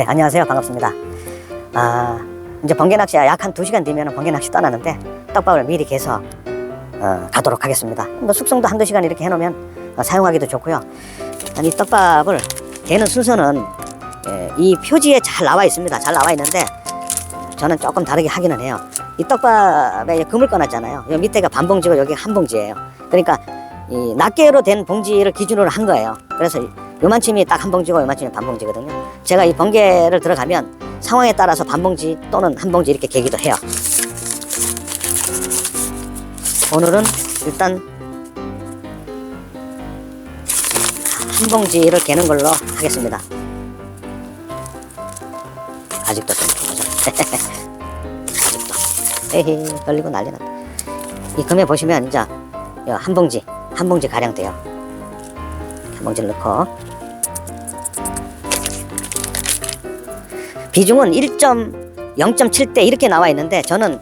네, 안녕하세요. 반갑습니다. 아, 이제 번개 낚시가 약한 두시간 뒤면 번개 낚시 떠나는데 떡밥을 미리 개서 어, 가도록 하겠습니다. 뭐 숙성도 한두 시간 이렇게 해놓으면 어, 사용하기도 좋고요. 이 떡밥을 개는 순서는 예, 이 표지에 잘 나와 있습니다. 잘 나와 있는데 저는 조금 다르게 하기는 해요. 이 떡밥에 금을 꺼놨잖아요. 이 밑에가 반 봉지고 여기 한 봉지예요. 그러니까 이 낱개로 된 봉지를 기준으로 한 거예요. 그래서 요만침이 딱 한 봉지고 요만침이 반 봉지거든요. 제가 이 번개를 들어가면 상황에 따라서 반 봉지 또는 한 봉지 이렇게 개기도 해요. 오늘은 일단 한 봉지를 개는 걸로 하겠습니다. 아직도. 아직도. 에헤, 걸리고 난리 났다. 이 금에 보시면 이제 요한 봉지, 한 봉지 가량 돼요. 한 봉지를 넣고 비중은 1.0.7대 이렇게 나와 있는데 저는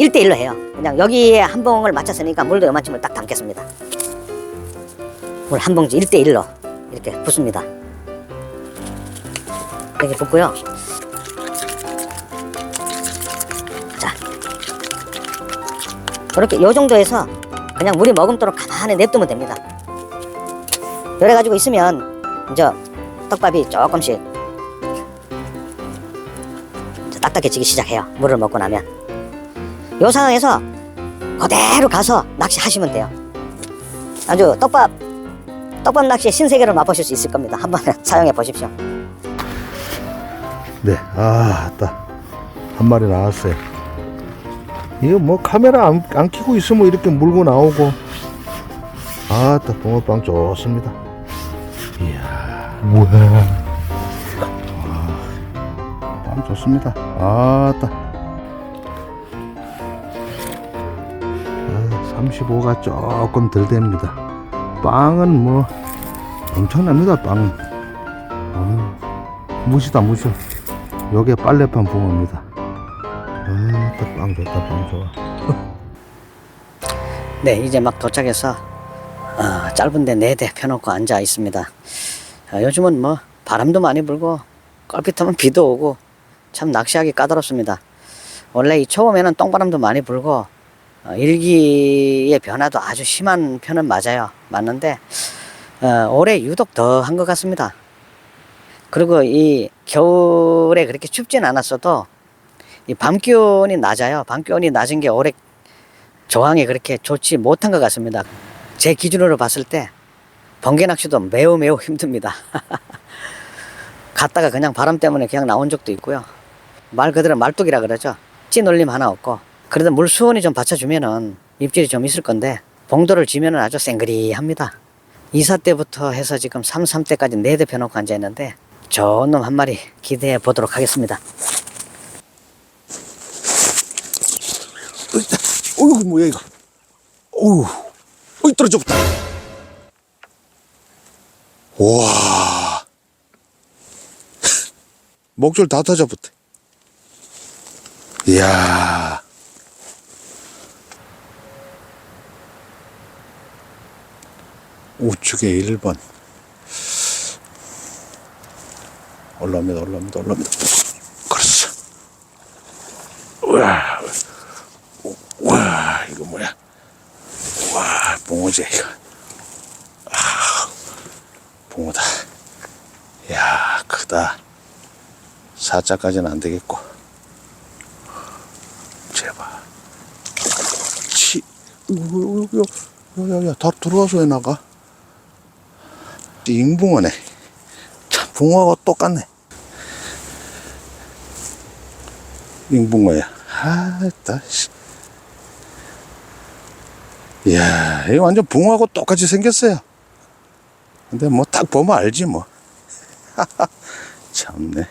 1대 1로 해요. 그냥 여기에 한 봉을 맞췄으니까 물도 요만큼을 딱 담겠습니다. 물 한 봉지 1대 1로 이렇게 붓습니다. 이렇게 붓고요. 자, 이렇게 요 정도에서 그냥 물이 머금도록 가만히 냅두면 됩니다. 이래 가지고 있으면 이제 떡밥이 조금씩 딱딱 해지기 시작해요. 물을 먹고 나면 요 상황에서 그대로 가서 낚시하시면 돼요. 아주 떡밥 떡밥 낚시의 신세계를 맛보실 수 있을 겁니다. 한번 사용해 보십시오. 네, 아, 따. 한 마리 나왔어요. 이거 뭐 카메라 안, 안 켜고 있으면 이렇게 물고 나오고. 아, 따, 붕어빵 좋습니다. 이야, 뭐야. 아, 빵 좋습니다. 아, 따. 아, 35가 조금 덜 됩니다. 빵은 뭐 엄청납니다, 빵은. 아, 무시다, 무시. 요게 빨래판 붕어입니다. 아, 딱빵 좋다, 빵 좋아. 네, 이제 막 도착해서 어, 짧은데 네 대 펴놓고 앉아 있습니다. 어, 요즘은 뭐 바람도 많이 불고 껄핏하면 비도 오고 참 낚시하기 까다롭습니다. 원래 이 초봄에는 똥바람도 많이 불고 어, 일기의 변화도 아주 심한 편은 맞아요. 맞는데 어, 올해 유독 더 한 것 같습니다. 그리고 이 겨울에 그렇게 춥진 않았어도 이 밤 기온이 낮아요. 밤 기온이 낮은 게 올해 조항이 그렇게 좋지 못한 것 같습니다. 제 기준으로 봤을 때 번개 낚시도 매우 매우 힘듭니다. 갔다가 그냥 바람 때문에 그냥 나온 적도 있고요. 말 그대로 말뚝이라 그러죠. 찌놀림 하나 없고 그래도 물 수온이 좀 받쳐주면은 입질이 좀 있을 건데 봉도를 지면은 아주 쌩그리합니다. 이사 때부터 해서 지금 3, 3때까지 네 대 펴놓고 앉아 있는데 좋은 놈한 마리 기대해 보도록 하겠습니다. 어이구 뭐야 이거 어우 어이 떨어졌다 와 목줄 다 터져붙어 이야. 우측에 1번. 올라옵니다 올라옵니다 올라옵니다. 그렇죠 우와. 와 이거 뭐야? 와 붕어지 이거. 아 붕어다. 야 크다. 사자까지는 안 되겠고 제발 치 야야야 다 들어와서 왜 나가 잉붕어네 참 붕어하고 똑같네 잉붕어야 아따 씨 이야, 이거 완전 붕어하고 똑같이 생겼어요. 근데 뭐 딱 보면 알지 뭐. 참네.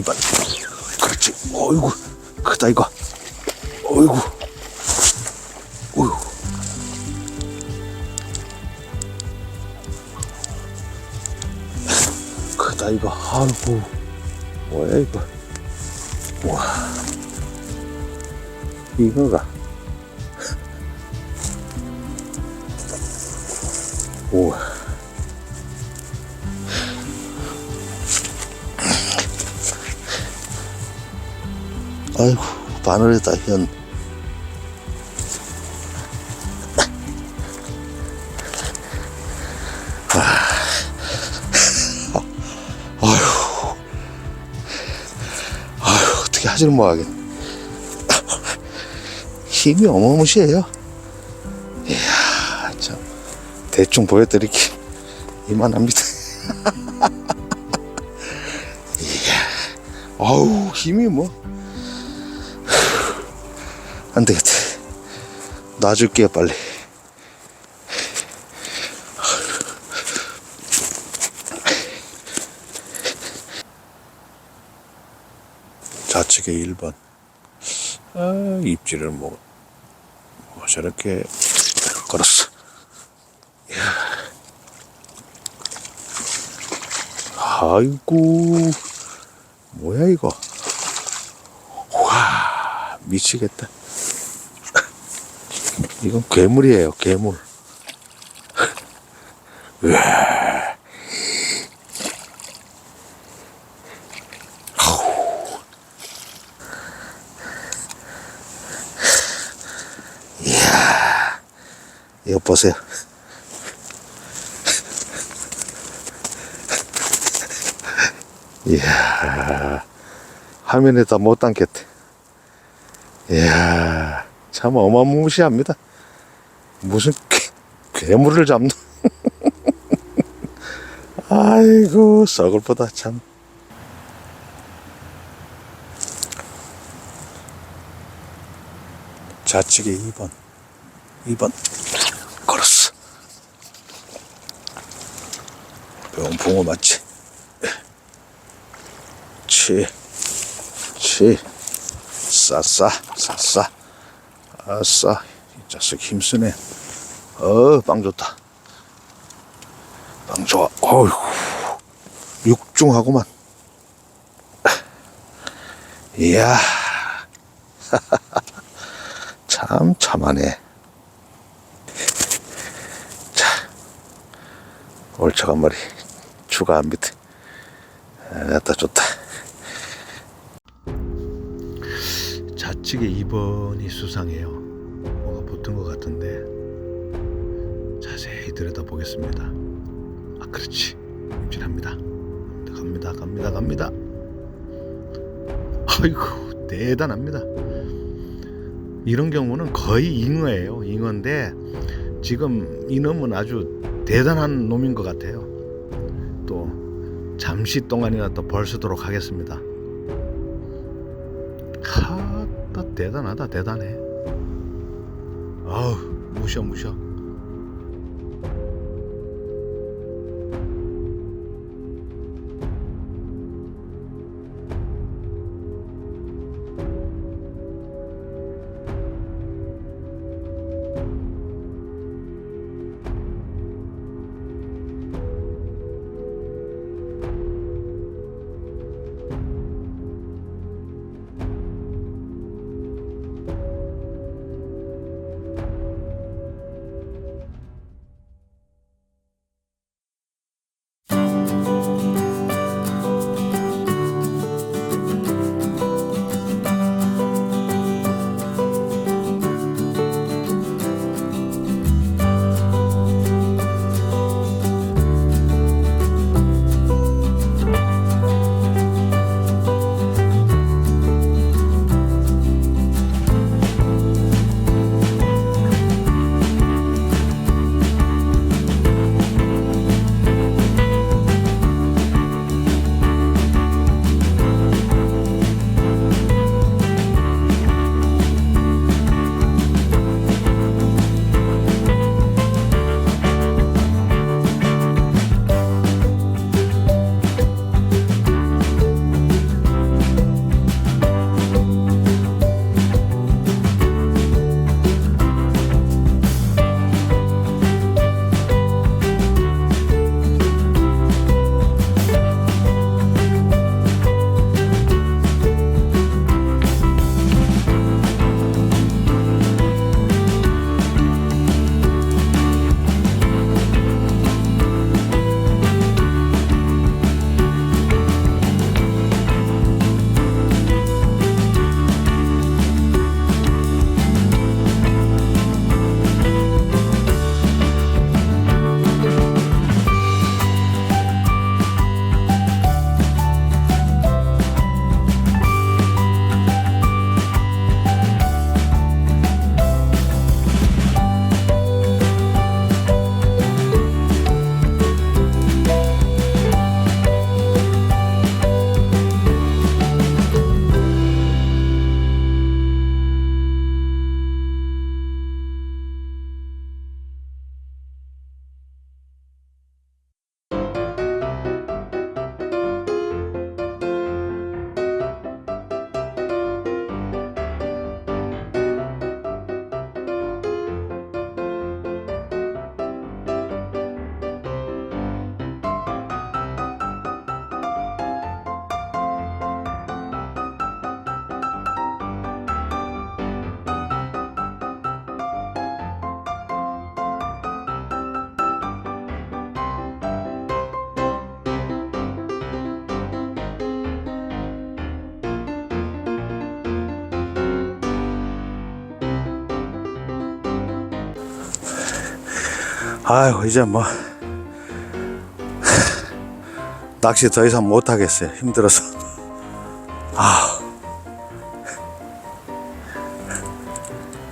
2번. 그렇지. 어이구, 크다, 이거. 어이구. 어이구. 크다, 이거. 아이고. 뭐야, 이거. 와. 이거가. 우와. 아이고, 바늘에다 현. 아, 아휴, 아휴, 어떻게 하지를 못하겠네. 힘이 어마무시해요. 이야, 참. 대충 보여드릴게. 이만합니다. 이야, 아우, 힘이 뭐. 안 되겠다. 놔줄게요, 빨리. 좌측에 1번. 아, 입질을 뭐, 뭐 저렇게 걸었어. 아이고, 뭐야, 이거. 와, 미치겠다. 이건 괴물이에요, 괴물. 이야, 이거 보세요. 이야, 화면에다 못 담겠대. 이야, 참 어마무시합니다. 무슨 괴, 괴물을 잡는. 아이고, 썩을 보다 참. 좌측에 2번. 2번. 걸었어. 병 붕어 맞지? 치, 치, 싸싸, 싸싸, 아싸, 이 자식 힘쓰네. 어, 빵 좋다. 빵 좋아. 어휴, 육중하구만. 이야, 참 참하네. 자, 올척 한 마리 추가합니다. 아따 좋다. 좌측에 2번이 수상해요. 붙은 것 같은데 자세히 들여다보겠습니다. 아 그렇지 입질합니다. 갑니다 갑니다 갑니다. 아이고 대단합니다. 이런 경우는 거의 잉어예요. 잉어인데 지금 이놈은 아주 대단한 놈인 것 같아요. 또 잠시 동안이나 또 벌쓰도록 하겠습니다. 하다 대단하다 대단해. 아우 무셔 무 아이고 이제 뭐 낚시 더 이상 못 하겠어요. 힘들어서. 아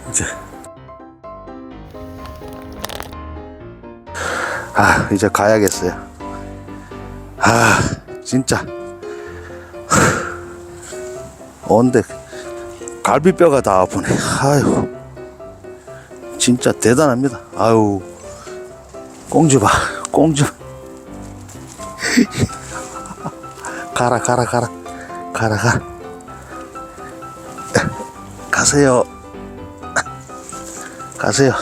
이제 아 이제 가야겠어요. 아 진짜 온데 갈비뼈가 다 아프네. 아유 진짜 대단합니다. 아유 꽁지 봐, 꽁지. 가라, 가라, 가라, 가라, 가. 가세요. 가세요.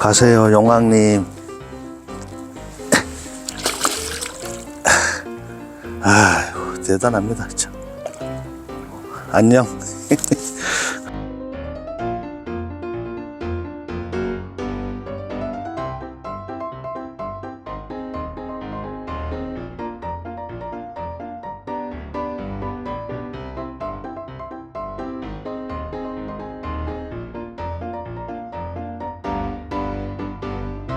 가세요, 용왕님. 아유, 대단합니다, 참. 안녕.